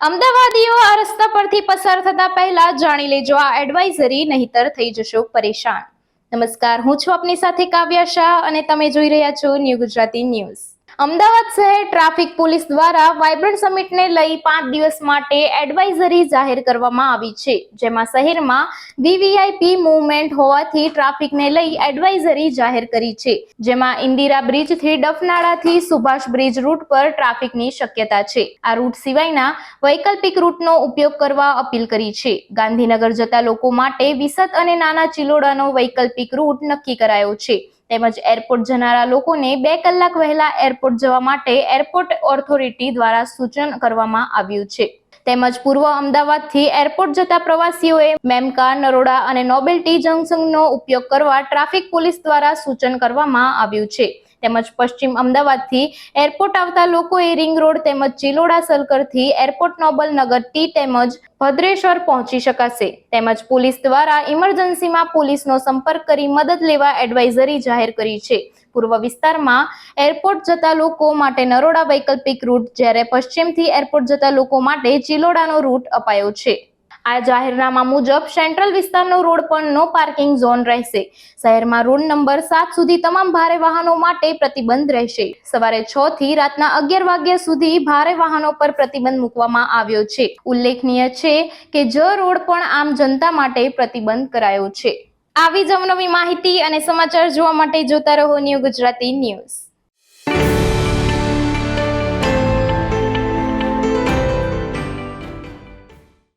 અમદાવાદીઓ આ રસ્તા પરથી પસાર થતા પહેલા જાણી લેજો, આ એડવાઇઝરી નહીતર થઈ જશો પરેશાન. નમસ્કાર, હું છું આપની સાથે કાવ્યા શાહ અને તમે જોઈ રહ્યા છો ન્યૂ ગુજરાતી ન્યૂઝ. અમદાવાદ શહેર ટ્રાફિક પોલીસ દ્વારા વાઇબ્રન્ટ સમિટને લઈ પાંચ દિવસ માટે એડવાઇઝરી જાહેર કરવામાં આવી છે, જેમાં શહેરમાં વીવીઆઈપી મુવમેન્ટ હોવાથી ટ્રાફિકને લઈ એડવાઇઝરી જાહેર કરી છે, જેમાં ઇન્દિરા બ્રિજથી ડફનાળાથી સુભાષ બ્રિજ રૂટ પર ટ્રાફિકની શક્યતા છે. આ રૂટ સિવાયના વૈકલ્પિક રૂટનો ઉપયોગ કરવા અપીલ કરી છે. ગાંધીનગર જતા લોકો માટે વિસત અને નાના ચિલોડાનો વૈકલ્પિક રૂટ નક્કી કરાયો છે. તેમજ એરપોર્ટ જનારા લોકોને બે કલાક વહેલા એરપોર્ટ જવા માટે એરપોર્ટ ઓથોરિટી દ્વારા સૂચન કરવામાં આવ્યું છે. તેમજ પૂર્વ અમદાવાદથી એરપોર્ટ જતા પ્રવાસીઓએ મેમકા, નરોડા અને નોબેલ ટી જંકશનનો ઉપયોગ કરવા ટ્રાફિક પોલીસ દ્વારા સૂચન કરવામાં આવ્યું છે. તેમજ પશ્ચિમ અમદાવાદથી એરપોર્ટ આવતા લોકોએ રિંગ રોડ તેમજ ચિલોડા સર્કલથી એરપોર્ટ નોબલ નગર ટી તેમજ ભદ્રેશ્વર પહોંચી શકાશે. તેમજ પોલીસ દ્વારા ઇમરજન્સીમાં પોલીસનો સંપર્ક કરી મદદ લેવા એડવાઇઝરી જાહેર કરી છે. પૂર્વ વિસ્તારમાં એરપોર્ટ જતા લોકો માટે નરોડા વૈકલ્પિક રૂટ, જ્યારે પશ્ચિમથી એરપોર્ટ જતા લોકો માટે ચિલોડાનો રૂટ અપાયો છે. આ જાહેરનામા મુજબ સેન્ટ્રલ વિસ્તારનો રોડ પણ નો પાર્કિંગ ઝોન રહેશે. શહેરમાં રોડ નંબર સાત સુધી તમામ ભારે વાહનો માટે પ્રતિબંધ રહેશે. સવારે છ થી રાતના અગિયાર વાગ્યા સુધી ભારે વાહનો પર પ્રતિબંધ મૂકવામાં આવ્યો છે. ઉલ્લેખનીય છે કે જ રોડ પણ આમ જનતા માટે પ્રતિબંધ કરાયો છે. આવી જ અવનવી માહિતી અને સમાચાર જોવા માટે જોતા રહો ન્યૂ ગુજરાતી ન્યૂઝ.